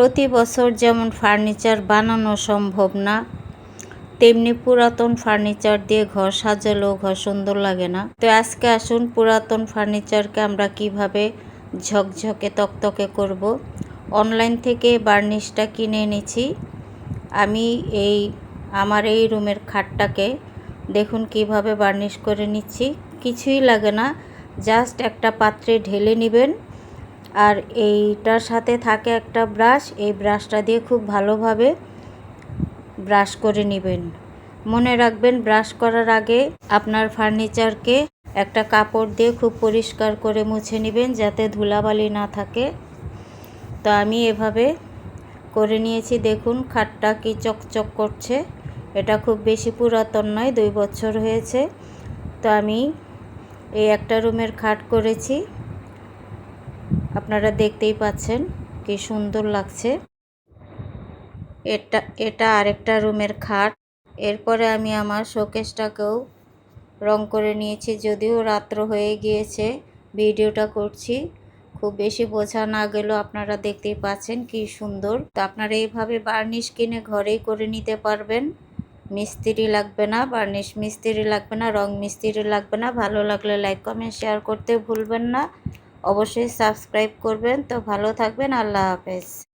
প্রতি বছর যেমন ফার্নিচার বানানো সম্ভব না, তেমনি পুরাতন ফার্নিচার দিয়ে ঘর সাজালেও ঘর সুন্দর লাগে না। তো আজকে আসুন পুরাতন ফার্নিচারকে আমরা কীভাবে ঝকঝকে তকতকে করব। অনলাইন থেকে বার্নিশটা কিনে এনেছি। আমি এই, আমার এই রুমের খাটটাকে দেখুন কীভাবে বার্নিশ করে নিচ্ছি। কিছুই লাগে না, জাস্ট একটা পাত্রে ঢেলে নেবেন। আর এইটার সাথে থাকে একটা ব্রাশ, এই ব্রাশটা দিয়ে খুব ভালোভাবে ব্রাশ করে নেবেন। মনে রাখবেন, ব্রাশ করার আগে আপনার ফার্নিচারকে একটা কাপড় দিয়ে খুব পরিষ্কার করে মুছে নেবেন যাতে ধুলাবালি না থাকে। তো আমি এভাবে করে নিয়েছি। দেখুন, খাটটা কি চকচক করছে। এটা খুব বেশি পুরাতন নয়, দুই বছর হয়েছে। তো আমি এই একটা রুমের খাট করেছি। আপনারা দেখতেই পাচ্ছেন কি সুন্দর লাগছে। এটা এটা আরেকটা রুমের খাট। এরপরে আমি আমার শোকেসটাকেও রং করে নিয়েছি, যদিও রাত্র হয়ে গিয়েছে, ভিডিওটা করছি। খুব বেশি বোঝা না গেলেও আপনারা দেখতেই পাচ্ছেন কি সুন্দর। তো আপনারা এইভাবে বার্নিশ কিনে ঘরেই করে নিতে পারবেন। মিস্ত্রি লাগবে না, বার্নিশ মিস্ত্রি লাগবে না, রং মিস্ত্রি লাগবে না। ভালো লাগলে লাইক, কমেন্ট, শেয়ার করতে ভুলবেন না। অবশ্যই সাবস্ক্রাইব করবেন। তো ভালো থাকবেন আল্লাহ হাফেজ।